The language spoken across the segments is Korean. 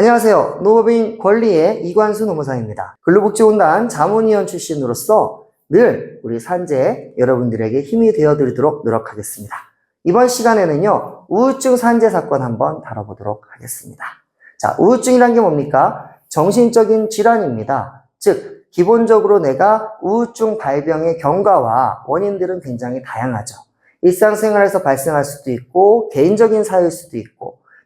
안녕하세요. 노법인 권리의 이관수 노무사입니다. 근로복지공단 자문위원 출신으로서 늘 우리 산재 여러분들에게 힘이 되어드리도록 노력하겠습니다. 이번 시간에는요, 우울증 산재 사건 한번 다뤄보도록 하겠습니다. 자, 우울증이란 게 뭡니까? 정신적인 질환입니다. 즉, 기본적으로 내가 우울증 발병의 경과와 원인들은 굉장히 다양하죠. 일상생활에서 발생할 수도 있고, 개인적인 사유일 수도 있고,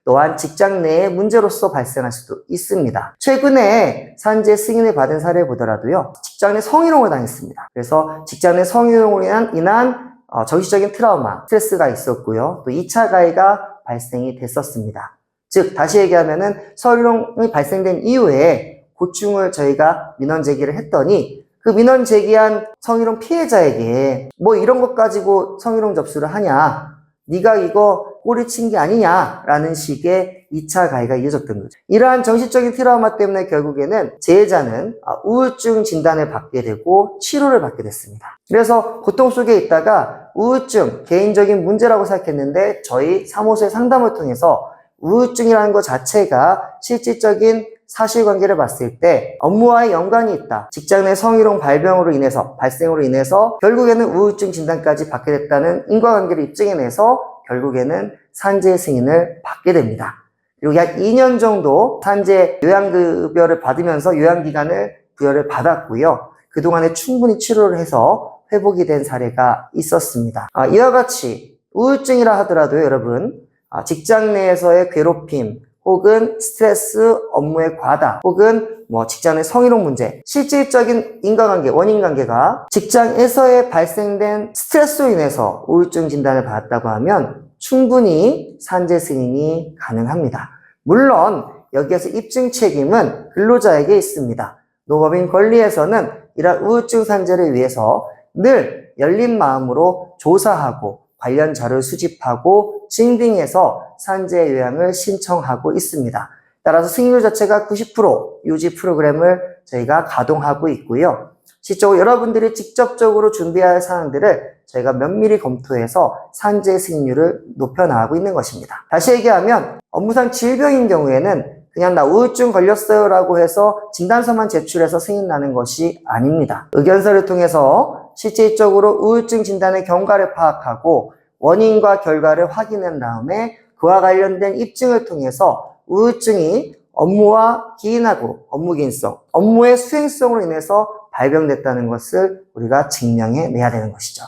또한 직장 내의 문제로서 발생할 수도 있습니다. 최근에 산재 승인을 받은 사례 보더라도요, 직장 내 성희롱을 당했습니다. 그래서 직장 내 성희롱으로 인한, 인한 어, 정신적인 트라우마, 스트레스가 있었고요. 또 2차 가해가 발생이 됐었습니다. 즉, 다시 얘기하면은 성희롱이 발생된 이후에 고충을 저희가 민원 제기를 했더니 그 민원 제기한 성희롱 피해자에게 뭐 이런 것 가지고 성희롱 접수를 하냐, 네가 이거 꼬리 친 게 아니냐라는 식의 2차 가해가 이어졌던 거죠. 이러한 정신적인 트라우마 때문에 결국에는 제자는 아, 우울증 진단을 받게 되고 치료를 받게 됐습니다. 그래서 고통 속에 있다가 우울증, 개인적인 문제라고 생각했는데 저희 사무소의 상담을 통해서 우울증이라는 것 자체가 실질적인 사실관계를 봤을 때 업무와의 연관이 있다. 직장 내 성희롱 발병으로 인해서 발생으로 인해서 결국에는 우울증 진단까지 받게 됐다는 인과관계를 입증해내서 결국에는 산재 승인을 받게 됩니다. 그리고 약 2년 정도 산재 요양급여를 받으면서 요양기간을 부여를 받았고요. 그동안에 충분히 치료를 해서 회복이 된 사례가 있었습니다. 아, 이와 같이 우울증이라 하더라도 여러분 아, 직장 내에서의 괴롭힘 혹은 스트레스, 업무의 과다, 혹은 뭐 직장의 성희롱 문제, 실질적인 인과관계, 원인관계가 직장에서의 발생된 스트레스로 인해서 우울증 진단을 받았다고 하면 충분히 산재 승인이 가능합니다. 물론 여기에서 입증 책임은 근로자에게 있습니다. 노법인 권리에서는 이러한 우울증 산재를 위해서 늘 열린 마음으로 조사하고 관련 자료를 수집하고 증빙해서 산재 요양을 신청하고 있습니다. 따라서 승인율 자체가 90% 유지 프로그램을 저희가 가동하고 있고요. 실적으로 여러분들이 직접적으로 준비해야 할 사항들을 저희가 면밀히 검토해서 산재 승인율을 높여나가고 있는 것입니다. 다시 얘기하면 업무상 질병인 경우에는 그냥 나 우울증 걸렸어요 라고 해서 진단서만 제출해서 승인 나는 것이 아닙니다. 의견서를 통해서 실질적으로 우울증 진단의 경과를 파악하고 원인과 결과를 확인한 다음에 그와 관련된 입증을 통해서 우울증이 업무와 기인하고 업무 기인성, 업무의 수행성으로 인해서 발병됐다는 것을 우리가 증명해 내야 되는 것이죠.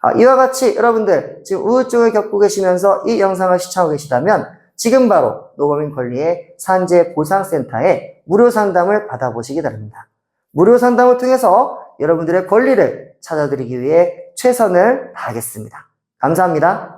아, 이와 같이 여러분들 지금 우울증을 겪고 계시면서 이 영상을 시청하고 계시다면 지금 바로 노범인 권리의 산재 보상센터에 무료 상담을 받아보시기 바랍니다. 무료 상담을 통해서 여러분들의 권리를 찾아드리기 위해 최선을 다하겠습니다. 감사합니다.